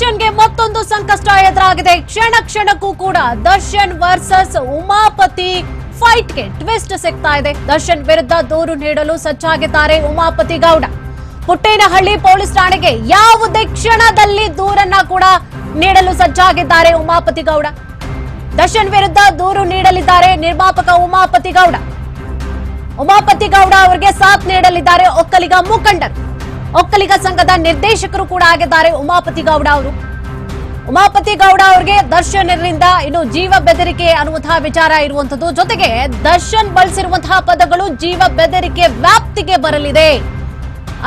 ಸಂಕಷ್ಟ ಎದುರಾಗಿದೆ. ಕ್ಷಣ ಕ್ಷಣಕ್ಕೂ ಕೂಡ ದರ್ಶನ್ ವರ್ಸಸ್ ಉಮಾಪತಿ ಫೈಟ್ಗೆ ಟ್ವಿಸ್ಟ್ ಸಿಗ್ತಾ ಇದೆ. ದರ್ಶನ್ ವಿರುದ್ಧ ದೂರು ನೀಡಲು ಸಜ್ಜಾಗಿದ್ದಾರೆ ಉಮಾಪತಿ ಗೌಡ. ಪುಟ್ಟೇನಹಳ್ಳಿ ಪೊಲೀಸ್ ಠಾಣೆಗೆ ಯಾವುದೇ ಕ್ಷಣದಲ್ಲಿ ದೂರನ್ನ ಕೂಡ ನೀಡಲು ಸಜ್ಜಾಗಿದ್ದಾರೆ ಉಮಾಪತಿ ಗೌಡ. ದರ್ಶನ್ ವಿರುದ್ಧ ದೂರು ನೀಡಲಿದ್ದಾರೆ ನಿರ್ಮಾಪಕ ಉಮಾಪತಿ ಗೌಡ. ಉಮಾಪತಿ ಗೌಡ ಅವರಿಗೆ ಸಾಥ್ ನೀಡಲಿದ್ದಾರೆ ಒಕ್ಕಲಿಗ ಮುಖಂಡರು. ಒಕ್ಕಲಿಗ ಸಂಘದ ನಿರ್ದೇಶಕರು ಕೂಡ ಆಗಿದ್ದಾರೆ. ಉಮಾಪತಿ ಗೌಡ ಅವರು. ಉಮಾಪತಿ ಗೌಡ ಅವರಿಗೆ ದರ್ಶನರಿಂದ ಇನ್ನು ಜೀವ ಬೆದರಿಕೆ ಅನ್ನುವಂತಹ ವಿಚಾರ ಇರುವಂತದ್ದು ಜೊತೆಗೆ ದರ್ಶನ್ ಬಳಸಿರುವಂತಹ ಪದಗಳು ಜೀವ ಬೆದರಿಕೆ ವ್ಯಾಪ್ತಿಗೆ ಬರಲಿದೆ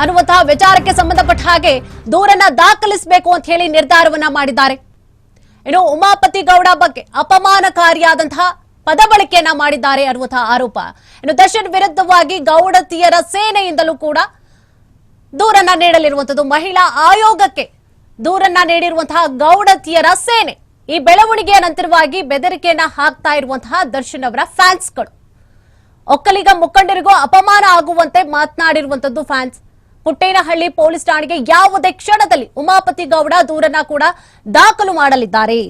ಅನ್ನುವಂತಹ ವಿಚಾರಕ್ಕೆ ಸಂಬಂಧಪಟ್ಟ ಹಾಗೆ ದೂರನ್ನ ದಾಖಲಿಸಬೇಕು ಅಂತ ಹೇಳಿ ನಿರ್ಧಾರವನ್ನ ಮಾಡಿದ್ದಾರೆ. ಇನ್ನು ಉಮಾಪತಿ ಗೌಡ ಬಗ್ಗೆ ಅಪಮಾನಕಾರಿಯಾದಂತಹ ಪದ ಬಳಕೆಯನ್ನ ಮಾಡಿದ್ದಾರೆ ಅನ್ನುವಂತಹ ಆರೋಪ. ಇನ್ನು ದರ್ಶನ್ ವಿರುದ್ಧವಾಗಿ ಗೌಡತಿಯರ ಸೇನೆಯಿಂದಲೂ ಕೂಡ ದೂರನ್ನ ನೀಡಲಿರುವಂತದ್ದು ಮಹಿಳಾ ಆಯೋಗಕ್ಕೆ. ದೂರನ್ನ ನೀಡಿರುವಂತಹ ಗೌಡತಿಯರ ಸೇನೆ. ಈ ಬೆಳವಣಿಗೆಯ ನಂತರವಾಗಿ ಬೆದರಿಕೆಯನ್ನ ಹಾಕ್ತಾ ಇರುವಂತಹ ದರ್ಶನ್ ಅವರ ಫ್ಯಾನ್ಸ್ಗಳು. ಒಕ್ಕಲಿಗ ಮುಖಂಡರಿಗೂ ಅಪಮಾನ ಆಗುವಂತೆ ಮಾತನಾಡಿರುವಂತದ್ದು ಫ್ಯಾನ್ಸ್. ಪುಟ್ಟೇನಹಳ್ಳಿ ಪೊಲೀಸ್ ಠಾಣೆಗೆ ಯಾವುದೇ ಕ್ಷಣದಲ್ಲಿ ಉಮಾಪತಿ ಗೌಡ ದೂರನ್ನ ಕೂಡ ದಾಖಲು ಮಾಡಲಿದ್ದಾರೆ.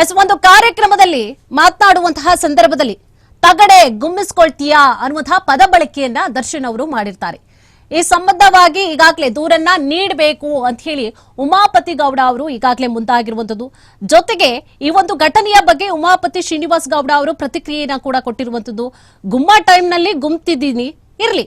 ಎಸ್ ಒಂದು ಕಾರ್ಯಕ್ರಮದಲ್ಲಿ ಮಾತನಾಡುವಂತಹ ಸಂದರ್ಭದಲ್ಲಿ ತಗಡೆ ಗುಮ್ಮಿಸ್ಕೊಳ್ತೀಯಾ ಅನ್ನುವಂತಹ ಪದ ಬಳಕೆಯನ್ನ ದರ್ಶನ್ ಅವರು ಮಾಡಿರ್ತಾರೆ. ಈ ಸಂಬಂಧವಾಗಿ ಈಗಾಗಲೇ ದೂರನ್ನ ನೀಡಬೇಕು ಅಂತ ಹೇಳಿ ಉಮಾಪತಿ ಗೌಡ ಅವರು ಈಗಾಗಲೇ ಮುಂದಾಗಿರುವಂತದ್ದು ಜೊತೆಗೆ ಈ ಒಂದು ಘಟನೆಯ ಬಗ್ಗೆ ಉಮಾಪತಿ ಶ್ರೀನಿವಾಸ್ ಗೌಡ ಅವರು ಪ್ರತಿಕ್ರಿಯೆಯನ್ನ ಕೂಡ ಕೊಟ್ಟಿರುವಂತದ್ದು ಗುಮ್ಮ ಟೈಮ್ನಲ್ಲಿ ಗುಮ್ತಿದ್ದೀನಿ, ಇರ್ಲಿ.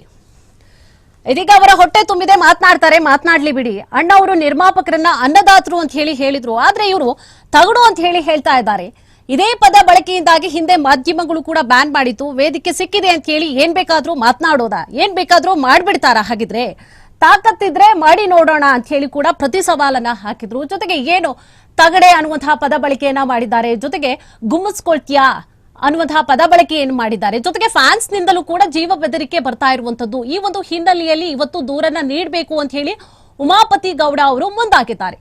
ಇದೀಗ ಅವರ ಹೊಟ್ಟೆ ತುಂಬಿದೆ, ಮಾತನಾಡ್ತಾರೆ, ಮಾತನಾಡ್ಲಿ ಬಿಡಿ. ಅಣ್ಣ ಅವರು ನಿರ್ಮಾಪಕರನ್ನ ಅನ್ನದಾತರು ಅಂತ ಹೇಳಿ ಹೇಳಿದ್ರು. ಆದ್ರೆ ಇವರು ತಗಡು ಅಂತ ಹೇಳಿ ಹೇಳ್ತಾ ಇದ್ದಾರೆ. ಇದೇ ಪದ ಬಳಕೆಯಿಂದಾಗಿ ಹಿಂದೆ ಮಾಧ್ಯಮಗಳು ಕೂಡ ಬ್ಯಾನ್ ಮಾಡಿತ್ತು. ವೇದಿಕೆ ಸಿಕ್ಕಿದೆ ಅಂತ ಹೇಳಿ ಏನ್ ಬೇಕಾದ್ರೂ ಮಾತನಾಡೋದ? ಏನ್ ಬೇಕಾದ್ರೂ ಮಾಡ್ಬಿಡ್ತಾರ ಹಾಗಿದ್ರೆ? ತಾಕತ್ತಿದ್ರೆ ಮಾಡಿ ನೋಡೋಣ ಅಂತ ಹೇಳಿ ಕೂಡ ಪ್ರತಿ ಸವಾಲನ್ನ ಹಾಕಿದ್ರು. ಜೊತೆಗೆ ಏನು ತಗಡೆ ಅನ್ನುವಂತಹ ಪದ ಬಳಕೆಯನ್ನ ಮಾಡಿದ್ದಾರೆ. ಜೊತೆಗೆ ಗುಮ್ಮಿಸ್ಕೊಳ್ತೀಯಾ ಅನ್ನುವಂತಹ ಪದ ಬಳಕೆಯನ್ನು ಮಾಡಿದ್ದಾರೆ. ಜೊತೆಗೆ ಫ್ಯಾನ್ಸ್ ನಿಂದಲೂ ಕೂಡ ಜೀವ ಬೆದರಿಕೆ ಬರ್ತಾ ಇರುವಂತದ್ದು. ಈ ಒಂದು ಹಿನ್ನೆಲೆಯಲ್ಲಿ ಇವತ್ತು ದೂರನ್ನ ನೀಡಬೇಕು ಅಂತ ಹೇಳಿ ಉಮಾಪತಿ ಗೌಡ ಅವರು ಮುಂದಾಗಿದ್ದಾರೆ.